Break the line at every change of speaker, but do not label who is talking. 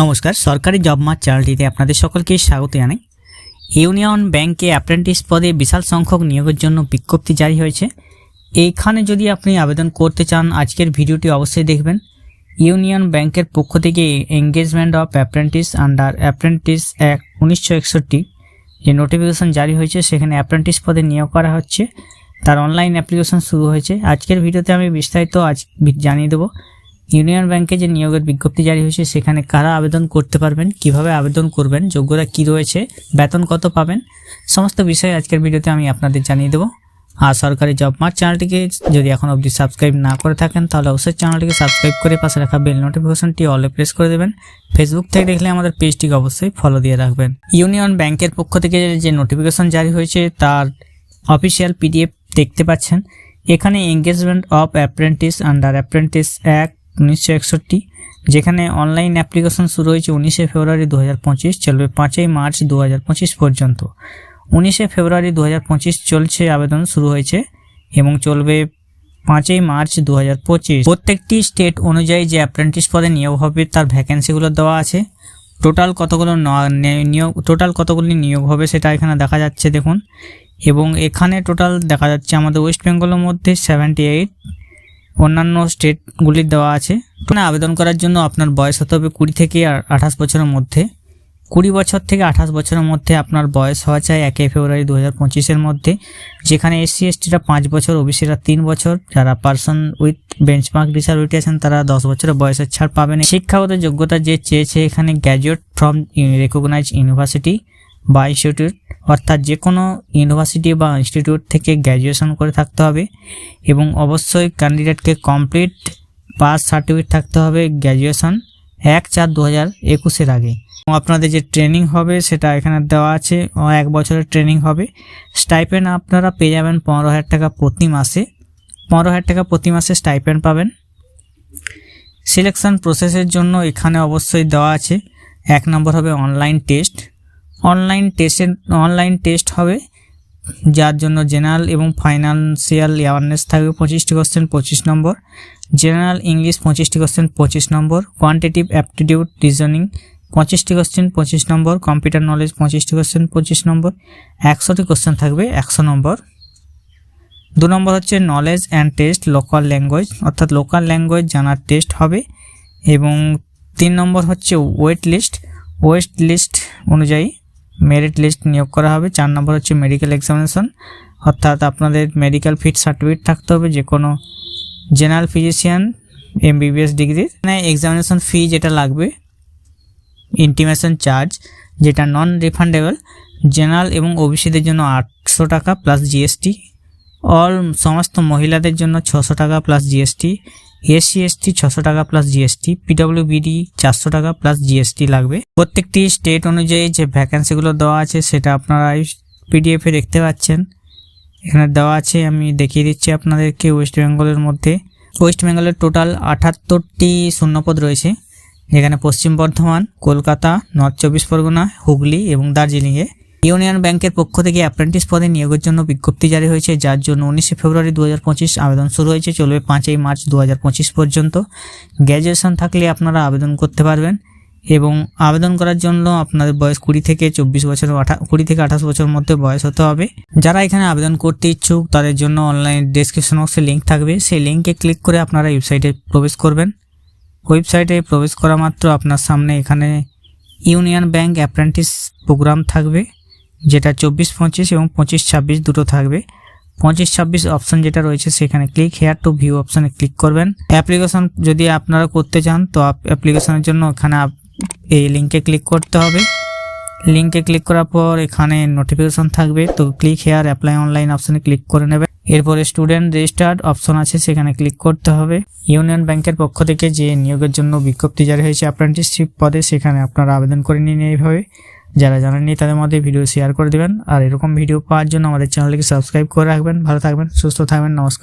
নমস্কার, সরকারি job mart চ্যানেলটিতে আপনাদের সকলকে স্বাগত জানাই। ইউনিয়ন ব্যাংকে অ্যাপ্রেন্টিস পদে বিশাল সংখ্যক নিয়োগের জন্য বিজ্ঞপ্তি জারি হয়েছে। এইখানে যদি আপনি আবেদন করতে চান, আজকের ভিডিওটি অবশ্যই দেখবেন। ইউনিয়ন ব্যাংকের পক্ষ থেকে engagement of apprentice under apprentice act উনিশশো একষট্টি যে নোটিফিকেশন জারি হয়েছে, সেখানে অ্যাপ্রেন্টিস পদে নিয়োগ করা হচ্ছে। তার অনলাইন অ্যাপ্লিকেশন শুরু হয়েছে। আজকের ভিডিওতে আমি বিস্তারিত আজ জানিয়ে দেবো। ইউনিয়ন ব্যাংকে যে নিয়োগের বিজ্ঞপ্তি জারি হয়েছে, সেখানে কারা আবেদন করতে পারবেন, কীভাবে আবেদন করবেন, যোগ্যতা কি রয়েছে, বেতন কত পাবেন, সমস্ত বিষয় আজকের ভিডিওতে আমি আপনাদের জানিয়ে দেবো। আর সরকারি জব মার্ট চ্যানেলটিকে যদি এখন অবধি সাবস্ক্রাইব না করে থাকেন, তাহলে অবশ্যই চ্যানেলটিকে সাবস্ক্রাইব করে পাশে রাখা বেল নোটিফিকেশনটি অলে প্রেস করে দেবেন। ফেসবুক থেকে দেখলে আমাদের পেজটিকে অবশ্যই ফলো দিয়ে রাখবেন। ইউনিয়ন ব্যাংকের পক্ষ থেকে যে নোটিফিকেশন জারি হয়েছে, তার অফিসিয়াল পিডিএফ দেখতে পাচ্ছেন। এখানে engagement of apprentice under apprentice act উনিশশো একষট্টি, যেখানে অনলাইন অ্যাপ্লিকেশন শুরু হয়েছে উনিশে ফেব্রুয়ারি দু হাজার পঁচিশ, চলবে পাঁচই মার্চ দু হাজার পঁচিশ পর্যন্ত। উনিশে ফেব্রুয়ারি দু হাজার পঁচিশ চলছে আবেদন শুরু হয়েছে এবং চলবে পাঁচই মার্চ দু হাজার পঁচিশ। প্রত্যেকটি স্টেট অনুযায়ী যে অ্যাপ্রেন্টিস পদে নিয়োগ হবে তার ভ্যাকেন্সিগুলো দেওয়া আছে। টোটাল কতগুলো নিয়োগ টোটাল কতগুলি নিয়োগ হবে সেটা এখানে দেখা যাচ্ছে, দেখুন। এবং এখানে টোটাল দেখা যাচ্ছে আমাদের ওয়েস্ট বেঙ্গলের মধ্যে সেভেন্টি এইট অন্যান্য স্টেটগুলির দেওয়া আছে। আবেদন করার জন্য আপনার বয়স হতে হবে কুড়ি থেকে আঠাশ বছরের মধ্যে। কুড়ি বছর থেকে আঠাশ বছরের মধ্যে আপনার বয়স হওয়া চাই একই ফেব্রুয়ারি দু হাজার পঁচিশের মধ্যে। যেখানে এসসি, এসটিরা পাঁচ বছর, ওবিসিরা তিন বছর। যারা পার্সন উইথ বেঞ্চমার্ক ডিসাবিলিটি আছেন, তারা দশ বছরের বয়সের ছাড় পাবেন। শিক্ষাগত যোগ্যতা যে চেয়েছে এখানে গ্র্যাজুয়েট ফ্রম রেকগনাইজ ইউনিভার্সিটি বা ইনস্টিটিউট অর্থাৎ যে কোনো ইউনিভার্সিটি বা ইনস্টিটিউট থেকে গ্র্যাজুয়েশন করে থাকতে হবে এবং অবশ্যই ক্যান্ডিডেটকে কমপ্লিট পাস সার্টিফিকেট থাকতে হবে গ্র্যাজুয়েশন এক চার দু হাজার একুশের আগে। আপনাদের যে ট্রেনিং হবে সেটা এখানে দেওয়া আছে এক বছরের ট্রেনিং হবে। স্টাইপেন্ড আপনারা পেয়ে যাবেন পনেরো হাজার টাকা প্রতি মাসে। পনেরো হাজার টাকা প্রতি মাসে স্টাইপেন্ড পাবেন। সিলেকশন প্রসেসের জন্য এখানে অবশ্যই দেওয়া আছে। এক নম্বর হবে অনলাইন টেস্ট। অনলাইন টেস্টের অনলাইন টেস্ট হবে। যার জন্য জেনারেল এবং ফাইন্যান্সিয়াল অ্যাওয়ারনেস থাকবে পঁচিশটি কোশ্চেন পঁচিশ নম্বর। জেনারেল ইংলিশ পঁচিশটি কোশ্চেন পঁচিশ নম্বর। কোয়ান্টিটিভ অ্যাপটিটিউড রিজনিং পঁচিশটি কোশ্চেন পঁচিশ নম্বর। কম্পিউটার নলেজ পঁচিশটি কোশ্চেন পঁচিশ নম্বর। একশোটি কোশ্চেন থাকবে, একশো নম্বর। দু নম্বর হচ্ছে knowledge and test local language অর্থাৎ লোকাল ল্যাঙ্গুয়েজ জানার টেস্ট হবে। এবং তিন নম্বর হচ্ছে ওয়েট লিস্ট ওয়েট লিস্ট অনুযায়ী মেরিট লিস্ট নিয়োগ করা হবে। চার নম্বর হচ্ছে মেডিকেল এক্সামিনেশন অর্থাৎ আপনাদের মেডিকেল ফিট সার্টিফিকেট থাকতে হবে যে কোনো জেনারেল ফিজিশিয়ান এমবিবিএস ডিগ্রির মানে এক্সামিনেশন ফি যেটা লাগবে ইন্টিমেশন চার্জ যেটা নন রিফান্ডেবল জেনারেল এবং ওবিসিদের জন্য আটশো টাকা প্লাস জিএসটি অল সমস্ত মহিলাদের জন্য ছশো টাকা প্লাস জিএসটি এসসি এসটি ছশো টাকা প্লাস জিএসটি পিডব্লিউবিডি চারশো টাকা প্লাস জিএসটি লাগবে। প্রত্যেকটি স্টেট অনুযায়ী যে ভ্যাকেন্সিগুলো দেওয়া আছে সেটা আপনারা পিডিএফে দেখতে পাচ্ছেন। এখানে দেওয়া আছে, আমি দেখিয়ে দিচ্ছি আপনাদেরকে ওয়েস্ট বেঙ্গলের মধ্যে। ওয়েস্ট বেঙ্গলের টোটাল আটাত্তরটি শূন্যপদ রয়েছে। যেখানে পশ্চিম বর্ধমান, কলকাতা নর্থ চব্বিশ পরগনা, হুগলি এবং দার্জিলিংয়ে। ইউনিয়ন ব্যাংকের পক্ষ থেকে অ্যাপ্রেন্টিস পদে নিয়োগের জন্য বিজ্ঞপ্তি জারি হয়েছে, যার জন্য উনিশে ফেব্রুয়ারি দু হাজার পঁচিশ আবেদন শুরু হয়েছে। চলবে পাঁচই মার্চ দু হাজার পঁচিশ পর্যন্ত। গ্র্যাজুয়েশন থাকলে আপনারা আবেদন করতে পারবেন এবং আবেদন করার জন্য আপনাদের বয়স কুড়ি থেকে চব্বিশ বছর, আঠা কুড়ি থেকে আঠাশ বছর মধ্যে বয়স হতে হবে। যারা এখানে আবেদন করতে ইচ্ছুক, তাদের জন্য অনলাইন ডেসক্রিপশন বক্সে লিঙ্ক থাকবে। সেই লিঙ্কে ক্লিক করে আপনারা ওয়েবসাইটে প্রবেশ করবেন। ওয়েবসাইটে প্রবেশ করা মাত্র আপনার সামনে এখানে ইউনিয়ন ব্যাংক অ্যাপ্রেন্টিস প্রোগ্রাম থাকবে। যেটা চব্বিশ পঁচিশ এবং পঁচিশ ছাব্বিশ দুটো থাকবে। পঁচিশ ছাব্বিশ অপশন যেটা রয়েছে সেখানে ক্লিক হেয়ার টু ভিউ অপশানে ক্লিক করবেন। অ্যাপ্লিকেশন যদি আপনারা করতে চান, তো অ্যাপ্লিকেশনের জন্য আপ- এই লিঙ্কে ক্লিক করতে হবে। লিঙ্কে ক্লিক করার পর এখানে নোটিফিকেশন থাকবে, তো ক্লিক হেয়ার অ্যাপ্লাই অনলাইন অপশানে ক্লিক করে নেবে এরপরে স্টুডেন্ট রেজিস্টার্ড অপশন আছে, সেখানে ক্লিক করতে হবে। ইউনিয়ন ব্যাংকের পক্ষ থেকে যে নিয়োগের জন্য বিজ্ঞপ্তি জারি হয়েছে অ্যাপ্রেন্টিসশিপ পদে সেখানে আপনারা আবেদন করে নিন এইভাবে। যারা জানেননি তাদের মধ্যে ভিডিও শেয়ার করে দেবেন। আর এরকম ভিডিও পাওয়ার জন্য আমাদের চ্যানেলটিকে সাবস্ক্রাইব করে রাখবেন। ভালো থাকবেন, সুস্থ থাকবেন, নমস্কার।